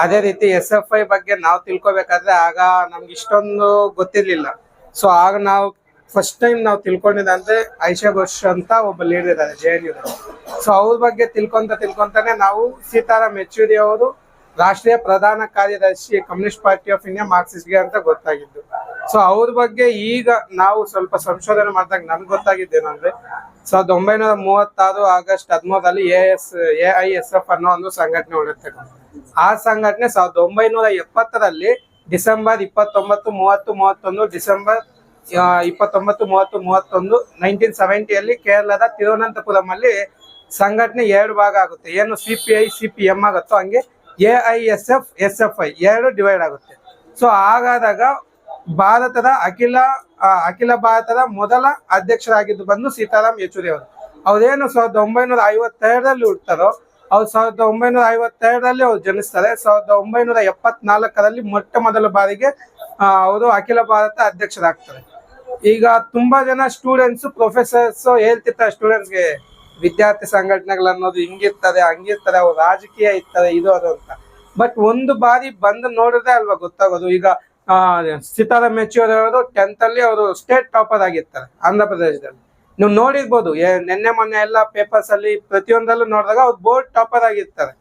ಅದೇ ರೀತಿ ಎಸ್ ಎಫ್ ಐ ಬಗ್ಗೆ ನಾವು ತಿಳ್ಕೊಬೇಕಾದ್ರೆ ಆಗ ನಮ್ಗೆ ಇಷ್ಟೊಂದು ಗೊತ್ತಿರ್ಲಿಲ್ಲ. ಸೊ ಆಗ ನಾವು ಫಸ್ಟ್ ಟೈಮ್ ನಾವು ತಿಳ್ಕೊಂಡಿದ್ದಂದ್ರೆ ಐಶಾ ಘೋಷ್ ಅಂತ ಒಬ್ಬ ಲೀಡರ್ ಇದ್ದಾರೆ, ಜೆ ಎನ್ ಯು ಸೊ ಅವ್ರ ಬಗ್ಗೆ ತಿಳ್ಕೊಂತ ತಿಳ್ಕೊಂತಾನೆ ನಾವು ಸೀತಾರಾಮ್ ಯೆಚೂರಿ ಅವರು ರಾಷ್ಟ್ರೀಯ ಪ್ರಧಾನ ಕಾರ್ಯದರ್ಶಿ ಕಮ್ಯುನಿಸ್ಟ್ ಪಾರ್ಟಿ ಆಫ್ ಇಂಡಿಯಾ ಮಾರ್ಕ್ಸಿಸ್ಟ್ಗೆ ಅಂತ ಗೊತ್ತಾಗಿದ್ದು. ಸೊ ಅವ್ರ ಬಗ್ಗೆ ಈಗ ನಾವು ಸ್ವಲ್ಪ ಸಂಶೋಧನೆ ಮಾಡಿದಾಗ ನನ್ಗೆ ಗೊತ್ತಾಗಿದ್ದೇನಂದ್ರೆ ಸಾವಿರದ ಒಂಬೈನೂರ ಮೂವತ್ತಾರು ಆಗಸ್ಟ್ ಹದಿಮೂರರಲ್ಲಿ A S, A I S F ಅನ್ನೋ ಒಂದು ಸಂಘಟನೆ ಉಳಿಯುತ್ತೆ ಆ ಸಂಘಟನೆ ಸಾವಿರದ ಒಂಬೈನೂರ ಎಪ್ಪತ್ತರಲ್ಲಿ ಡಿಸೆಂಬರ್ ಇಪ್ಪತ್ತೊಂಬತ್ತು, ಮೂವತ್ತು, ಮೂವತ್ತೊಂದು, ಡಿಸೆಂಬರ್ ಇಪ್ಪತ್ತೊಂಬತ್ತು, ಮೂವತ್ತು, ಮೂವತ್ತೊಂದು, ನೈನ್ಟೀನ್ ಸೆವೆಂಟಿಯಲ್ಲಿ ಕೇರಳದ ತಿರುವನಂತಪುರಂ ಅಲ್ಲಿ ಸಂಘಟನೆ ಎರಡು ಭಾಗ ಆಗುತ್ತೆ. ಏನು C P I, C P M ಆಗುತ್ತೋ ಹಂಗೆ A I S F S F I ಎರಡು ಡಿವೈಡ್ ಆಗುತ್ತೆ. ಸೊ ಹಾಗಾದಾಗ ಭಾರತದ ಅಖಿಲ ಅಖಿಲ ಭಾರತದ ಮೊದಲ ಅಧ್ಯಕ್ಷರಾಗಿದ್ದು ಬಂದು ಸೀತಾರಾಮ್ ಯೆಚೂರಿ ಅವರು ಅವ್ರೇನು ಸಾವಿರದ ಒಂಬೈನೂರ ಐವತ್ತೆರಡರಲ್ಲಿ ಹುಡ್ತಾರೋ ಅವ್ರು ಸಾವಿರದ ಒಂಬೈನೂರ ಐವತ್ತೆರಡರಲ್ಲಿ ಅವ್ರು ಜನಿಸ್ತಾರೆ. ಸಾವಿರದ ಒಂಬೈನೂರ ಎಪ್ಪತ್ನಾಲ್ಕರಲ್ಲಿ ಮೊಟ್ಟ ಮೊದಲ ಬಾರಿಗೆ ಅವರು ಅಖಿಲ ಭಾರತ ಅಧ್ಯಕ್ಷರಾಗ್ತಾರೆ. ಈಗ ತುಂಬಾ ಜನ ಸ್ಟೂಡೆಂಟ್ಸ್ ಪ್ರೊಫೆಸರ್ಸ್ ಹೇಳ್ತಿರ್ತಾರೆ ಸ್ಟೂಡೆಂಟ್ಸ್ಗೆ ವಿದ್ಯಾರ್ಥಿ ಸಂಘಟನೆಗಳು ಅನ್ನೋದು ಹಿಂಗಿರ್ತದೆ ಹಂಗಿರ್ತಾರೆ ಅವ್ರು ರಾಜಕೀಯ ಇರ್ತಾರೆ ಇದು ಅದು ಅಂತ. ಬಟ್ ಒಂದು ಬಾರಿ ಬಂದು ನೋಡಿದ್ರೆ ಅಲ್ವಾ ಗೊತ್ತಾಗೋದು. ಈಗ ಸೀತಾರಾಮ್ ಯೆಚೂರಿ ಅವರು ಟೆಂತ್ ಅಲ್ಲಿ ಅವರು ಸ್ಟೇಟ್ ಟಾಪರ್ ಆಗಿರ್ತಾರೆ ಆಂಧ್ರ ಪ್ರದೇಶದಲ್ಲಿ. ನೀವು ನೋಡಿರ್ಬೋದು ನಿನ್ನೆ ಮೊನ್ನೆ ಎಲ್ಲ ಪೇಪರ್ಸ್ ಅಲ್ಲಿ ಪ್ರತಿಯೊಂದಲ್ಲೂ ನೋಡಿದಾಗ ಅವ್ರು ಬೋರ್ಡ್ ಟಾಪರ್ ಆಗಿರ್ತಾರೆ.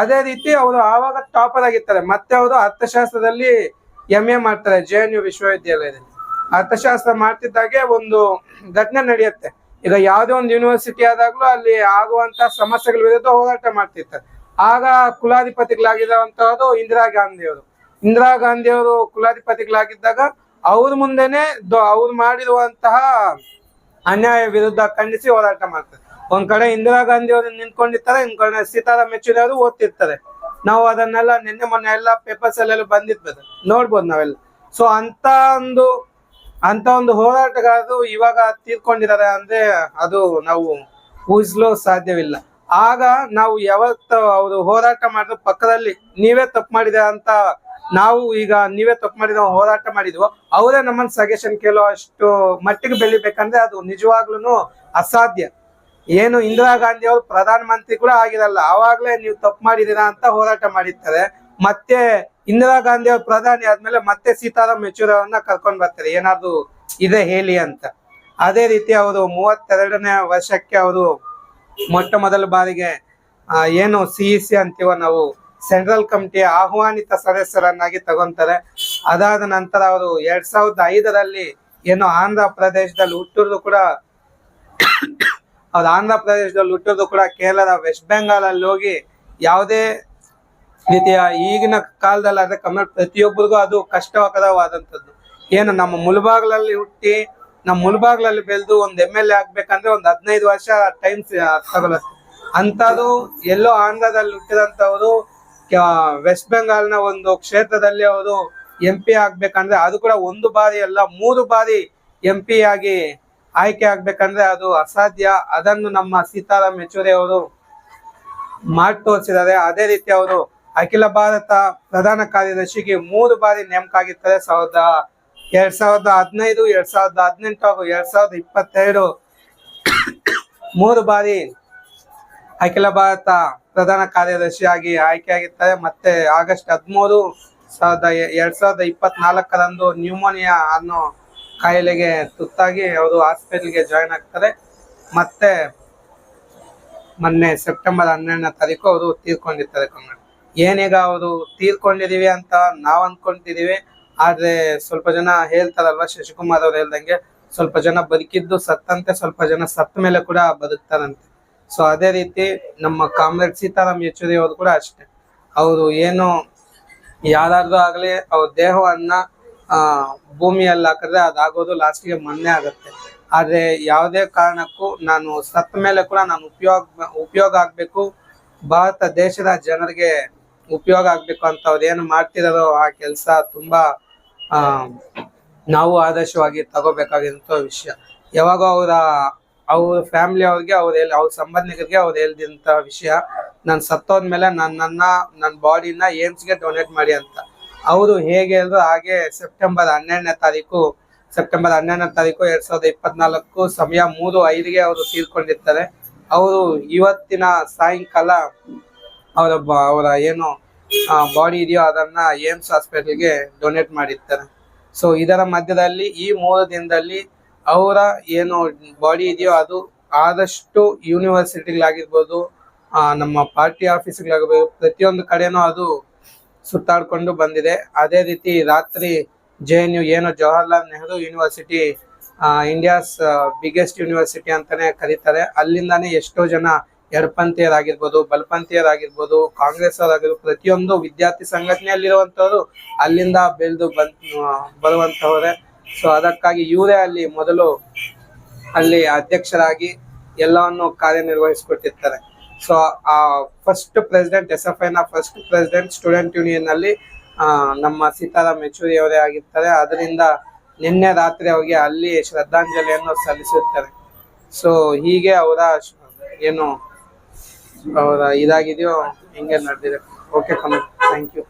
ಅದೇ ರೀತಿ ಅವರು ಆವಾಗ ಟಾಪರ್ ಆಗಿರ್ತಾರೆ. ಮತ್ತೆ ಅವರು ಅರ್ಥಶಾಸ್ತ್ರದಲ್ಲಿ ಎಂ ಎ ಮಾಡ್ತಾರೆ ಜೆ ಎನ್ ಯು ವಿಶ್ವವಿದ್ಯಾಲಯದಲ್ಲಿ. ಅರ್ಥಶಾಸ್ತ್ರ ಮಾಡ್ತಿದ್ದಾಗೆ ಒಂದು ಘಟನೆ ನಡೆಯುತ್ತೆ. ಈಗ ಯಾವುದೇ ಒಂದು ಯೂನಿವರ್ಸಿಟಿ ಆದಾಗಲೂ ಅಲ್ಲಿ ಆಗುವಂತ ಸಮಸ್ಯೆಗಳ ವಿರುದ್ಧ ಹೋರಾಟ ಮಾಡ್ತಿರ್ತಾರೆ. ಆಗ ಕುಲಾಧಿಪತಿಗಳಾಗಿರುವಂತಹದ್ದು ಇಂದಿರಾ ಗಾಂಧಿ ಅವರು ಇಂದಿರಾ ಗಾಂಧಿ ಅವರು ಕುಲಾಧಿಪತಿಗಳಾಗಿದ್ದಾಗ ಅವ್ರ ಮುಂದೆನೆ ಅವ್ರು ಮಾಡಿರುವಂತಹ ಅನ್ಯಾಯ ವಿರುದ್ಧ ಖಂಡಿಸಿ ಹೋರಾಟ ಮಾಡ್ತಾರೆ. ಒಂದ್ ಕಡೆ ಇಂದಿರಾ ಗಾಂಧಿ ಅವರು ನಿಂತ್ಕೊಂಡಿರ್ತಾರೆ, ಇನ್ನೊಂದ್ ಕಡೆ ಸೀತಾರಾಮ್ ಯೆಚೂರಿ ಅವರು ಓದ್ತಿರ್ತಾರೆ. ನಾವು ಅದನ್ನೆಲ್ಲ ನಿನ್ನೆ ಮೊನ್ನೆ ಎಲ್ಲ ಪೇಪರ್ಸ್ ಅಲ್ಲೆಲ್ಲ ಬಂದಿರ್ತದೆ ನೋಡ್ಬೋದು ನಾವೆಲ್ಲ. ಸೊ ಅಂತ ಒಂದು ಅಂತ ಒಂದು ಹೋರಾಟಗಾರರು ಇವಾಗ ತೀರ್ಕೊಂಡಿದ್ದಾರೆ ಅಂದ್ರೆ ಅದು ನಾವು ಊಹಿಸಲು ಸಾಧ್ಯವಿಲ್ಲ. ಆಗ ನಾವು ಯಾವತ್ತು ಅವರು ಹೋರಾಟ ಮಾಡಿದ್ರು ಪಕ್ಕದಲ್ಲಿ ನೀವೇ ತಪ್ಪು ಮಾಡಿದ ಅಂತ ನಾವು ಈಗ ನೀವೇ ತಪ್ಪು ಮಾಡಿದ ಹೋರಾಟ ಮಾಡಿದ್ವು, ಅವರೇ ನಮ್ಮನ್ನ ಸಜೆಷನ್ ಕೇಳೋ ಅಷ್ಟು ಮಟ್ಟಿಗೆ ಬೆಳಿಬೇಕಂದ್ರೆ ಅದು ನಿಜವಾಗ್ಲೂ ಅಸಾಧ್ಯ. ಏನು ಇಂದಿರಾ ಗಾಂಧಿ ಅವರು ಪ್ರಧಾನ ಮಂತ್ರಿ ಕೂಡ ಆಗಿರಲ್ಲ, ಆವಾಗಲೇ ನೀವು ತಪ್ಪು ಮಾಡಿದೀರಾ ಅಂತ ಹೋರಾಟ ಮಾಡಿರ್ತಾರೆ. ಮತ್ತೆ ಇಂದಿರಾ ಗಾಂಧಿ ಅವರು ಪ್ರಧಾನಿ ಆದ್ಮೇಲೆ ಮತ್ತೆ ಸೀತಾರಾಮ್ ಯೆಚೂರಿ ಕರ್ಕೊಂಡು ಕರ್ಕೊಂಡ್ ಬರ್ತಾರೆ, ಏನಾದ್ರು ಇದೆ ಹೇಳಿ ಅಂತ. ಅದೇ ರೀತಿ ಅವರು ಮೂವತ್ತೆರಡನೇ ವರ್ಷಕ್ಕೆ ಅವರು ಮೊಟ್ಟ ಮೊದಲ ಬಾರಿಗೆ ಏನು ಸಿ ಸಿ ಅಂತೀವ ನಾವು ಸೆಂಟ್ರಲ್ ಕಮಿಟಿಯ ಆಹ್ವಾನಿತ ಸದಸ್ಯರನ್ನಾಗಿ ತಗೊಂತಾರೆ. ಅದಾದ ನಂತರ ಅವರು ಎರಡ್ ಸಾವಿರದ ಐದರಲ್ಲಿ ಏನು ಆಂಧ್ರ ಪ್ರದೇಶದಲ್ಲಿ ಹುಟ್ಟಿದ್ರು ಕೂಡ ಅವ್ರು ಆಂಧ್ರ ಪ್ರದೇಶದಲ್ಲಿ ಹುಟ್ಟಿದ್ರು ಕೂಡ ಕೇರಳದ ವೆಸ್ಟ್ ಬೆಂಗಾಲ್ ಅಲ್ಲಿ ಹೋಗಿ ಯಾವುದೇ ರೀತಿಯ ಈಗಿನ ಕಾಲದಲ್ಲಿ ಅದೇ ಕನ್ನಡ ಪ್ರತಿಯೊಬ್ಬರಿಗೂ ಅದು ಕಷ್ಟಕರವಾದಂಥದ್ದು. ಏನು ನಮ್ಮ ಮುಲ್ಬಾಗ್ಲಲ್ಲಿ ಹುಟ್ಟಿ ನಮ್ಮ ಮುಲ್ಬಾಗ್ಲಲ್ಲಿ ಬೆಳೆದು ಒಂದು ಎಂ ಎಲ್ ಎ ಆಗ್ಬೇಕಂದ್ರೆ ಒಂದು ಹದಿನೈದು ವರ್ಷ ಟೈಮ್ ತಗೊಳತ್ತೆ. ಅಂಥದ್ದು ಎಲ್ಲೋ ಆಂಧ್ರದಲ್ಲಿ ಹುಟ್ಟಿದಂತವರು ವೆಸ್ಟ್ ಬೆಂಗಾಲ್ನ ಒಂದು ಕ್ಷೇತ್ರದಲ್ಲಿ ಅವರು ಎಂ ಪಿ ಆಗ್ಬೇಕಂದ್ರೆ ಅದು ಕೂಡ ಒಂದು ಬಾರಿ ಅಲ್ಲ, ಮೂರು ಬಾರಿ ಎಂ ಪಿ ಆಗಿ ಆಯ್ಕೆ ಆಗ್ಬೇಕಂದ್ರೆ ಅದು ಅಸಾಧ್ಯ. ಅದನ್ನು ನಮ್ಮ ಸೀತಾರಾಮ್ ಯೆಚೂರಿ ಅವರು ಮಾಡಿ ತೋರಿಸಿದ್ದಾರೆ. ಅದೇ ರೀತಿ ಅವರು ಅಖಿಲ ಭಾರತ ಪ್ರಧಾನ ಕಾರ್ಯದರ್ಶಿಗೆ ಮೂರು ಬಾರಿ ನೇಮಕ ಆಗಿರ್ತಾರೆ. ಸಾವಿರದ ಎರಡ್ ಸಾವಿರದ ಹದಿನೈದು, ಎರಡ್ ಸಾವಿರದ ಹದಿನೆಂಟು ಹಾಗೂ ಎರಡ್ ಸಾವಿರದ ಇಪ್ಪತ್ತೆರಡು. ಮೂರು ಬಾರಿ ಅಖಿಲ ಭಾರತ ಪ್ರಧಾನ ಕಾರ್ಯದರ್ಶಿಯಾಗಿ ಆಯ್ಕೆಯಾಗಿದ್ದಾರೆ. ಮತ್ತೆ ಆಗಸ್ಟ್ ಹದಿಮೂರು ಸಾವಿರದ ಎರಡ್ ಸಾವಿರದ ಇಪ್ಪತ್ನಾಲ್ಕರಂದು ನ್ಯೂಮೋನಿಯಾ ಅನ್ನೋ ಕಾಯಿಲೆಗೆ ತುತ್ತಾಗಿ ಅವರು ಹಾಸ್ಪಿಟಲ್ಗೆ ಜಾಯ್ನ್ ಆಗ್ತಾರೆ. ಮತ್ತೆ ಮೊನ್ನೆ ಸೆಪ್ಟೆಂಬರ್ ಹನ್ನೆರಡನೇ ತಾರೀಕು ಅವರು ತೀರ್ಕೊಂಡಿರ್ತಾರೆ ಕನ್ನಡ. ಏನೀಗ ಅವರು ತೀರ್ಕೊಂಡಿದೀವಿ ಅಂತ ನಾವ್ ಅನ್ಕೊಂತಿದೀವಿ. ಆದ್ರೆ ಸ್ವಲ್ಪ ಜನ ಹೇಳ್ತಾರಲ್ವಾ ಶಶಿಕುಮಾರ್ ಅವ್ರು ಹೇಳ್ದಂಗೆ, ಸ್ವಲ್ಪ ಜನ ಬದುಕಿದ್ದು ಸತ್ತಂತೆ, ಸ್ವಲ್ಪ ಜನ ಸತ್ತ ಮೇಲೆ ಕೂಡ ಬದುಕ್ತಾರಂತೆ. ಸೊ ಅದೇ ರೀತಿ ನಮ್ಮ ಕಾಮ್ರೇಡ್ ಸೀತಾರಾಮ್ ಯೆಚೂರಿ ಅವರು ಕೂಡ ಅಷ್ಟೇ. ಅವರು ಏನು ಯಾರಾದ್ರೂ ಆಗಲಿ ಅವ್ರ ದೇಹವನ್ನ ಭೂಮಿಯಲ್ಲಿ ಹಾಕಿದ್ರೆ ಅದಾಗೋದು ಲಾಸ್ಟ್ಗೆ ಮೊನ್ನೆ ಆಗುತ್ತೆ. ಆದರೆ ಯಾವುದೇ ಕಾರಣಕ್ಕೂ ನಾನು ಸತ್ತ ಮೇಲೆ ಕೂಡ ನಾನು ಉಪಯೋಗ ಉಪಯೋಗ ಆಗಬೇಕು, ಭಾರತ ದೇಶದ ಜನರಿಗೆ ಉಪಯೋಗ ಆಗಬೇಕು ಅಂತ ಅವ್ರು ಏನು ಮಾಡ್ತಿರೋ ಆ ಕೆಲಸ ತುಂಬಾ ನಾವು ಆದರ್ಶವಾಗಿ ತಗೋಬೇಕಾಗಿರುವಂಥ ವಿಷಯ. ಯಾವಾಗ ಅವರ ಅವ್ರ ಫ್ಯಾಮಿಲಿ ಅವ್ರಿಗೆ, ಅವ್ರ ಹೇಳಿ ಅವ್ರ ಸಂಬಂಧಿಕರಿಗೆ ಅವ್ರು ಹೇಳಿದಂತ ವಿಷಯ. ನಾನು ಸತ್ತೋದ್ಮೇಲೆ ನನ್ನನ್ನ ನನ್ನ ಬಾಡಿನ ಏಮ್ಸ್ಗೆ ಡೊನೇಟ್ ಮಾಡಿ ಅಂತ. ಅವರು ಹೇಗೆ ಹೇಳಿದ್ರು ಹಾಗೆ ಸೆಪ್ಟೆಂಬರ್ ಹನ್ನೆರಡನೇ ತಾರೀಕು ಸೆಪ್ಟೆಂಬರ್ ಹನ್ನೆರಡನೇ ತಾರೀಕು ಎರಡ್ ಸಾವಿರದ ಇಪ್ಪತ್ನಾಲ್ಕು ಸಮಯ ಮೂರು ಐದಿಗೆ ಅವರು ತೀರ್ಕೊಂಡಿರ್ತಾರೆ. ಅವರು ಇವತ್ತಿನ ಸಾಯಂಕಾಲ ಅವರ ಅವರ ಏನು ಬಾಡಿ ಇದೆಯೋ ಅದನ್ನ ಏಮ್ಸ್ ಹಾಸ್ಪಿಟಲ್ಗೆ ಡೊನೇಟ್ ಮಾಡಿರ್ತಾರೆ. ಸೊ ಇದರ ಮಧ್ಯದಲ್ಲಿ ಈ ಮೂರು ದಿನದಲ್ಲಿ ಅವರ ಏನು ಬಾಡಿ ಇದೆಯೋ ಅದು ಆದಷ್ಟು ಯೂನಿವರ್ಸಿಟಿಗಳಾಗಿರ್ಬೋದು ನಮ್ಮ ಪಾರ್ಟಿ ಆಫೀಸ್ಗಳಾಗಿರ್ಬೋದು ಪ್ರತಿಯೊಂದು ಕಡೆನೂ ಅದು ಸುತ್ತಾಡಿಕೊಂಡು ಬಂದಿದೆ. ಅದೇ ರೀತಿ ರಾತ್ರಿ ಜೆ ಎನ್ ಯು ಏನು Jawaharlal Nehru university India's biggest university ಅಂತಾನೆ ಕರೀತಾರೆ. ಅಲ್ಲಿಂದಾನೇ ಎಷ್ಟೋ ಜನ ಎಡಪಂಥೀಯರಾಗಿರ್ಬೋದು ಬಲಪಂಥೀಯರಾಗಿರ್ಬೋದು ಕಾಂಗ್ರೆಸ್ ಅವರಾಗಿರ್ಬೋದು ಪ್ರತಿಯೊಂದು ವಿದ್ಯಾರ್ಥಿ ಸಂಘಟನೆಯಲ್ಲಿರುವಂಥವ್ರು ಅಲ್ಲಿಂದ ಬೆಳೆದು ಬಂದ್ ಬರುವಂಥವರೇ. ಸೊ ಅದಕ್ಕಾಗಿ ಇವರೇ ಅಲ್ಲಿ ಮೊದಲು ಅಲ್ಲಿ ಅಧ್ಯಕ್ಷರಾಗಿ ಎಲ್ಲವನ್ನು ಕಾರ್ಯನಿರ್ವಹಿಸಿಕೊಟ್ಟಿರ್ತಾರೆ. ಸೊ ಆ first president S F I ನ ಫಸ್ಟ್ ಪ್ರೆಸಿಡೆಂಟ್ ಸ್ಟೂಡೆಂಟ್ ಯೂನಿಯನ್ ಅಲ್ಲಿ ನಮ್ಮ ಸೀತಾರಾಮ್ ಯೆಚೂರಿ ಅವರೇ ಆಗಿರ್ತಾರೆ. ಅದರಿಂದ ನಿನ್ನೆ ರಾತ್ರಿ ಅವರಿಗೆ ಅಲ್ಲಿ ಶ್ರದ್ಧಾಂಜಲಿಯನ್ನು ಸಲ್ಲಿಸುತ್ತಾರೆ. ಸೊ ಹೀಗೆ ಅವರ ಏನು ಅವರ ಇದಾಗಿದೆಯೋ, ಹಿಂಗೆ ನಡೆದಿದೆ. Okay commit thank you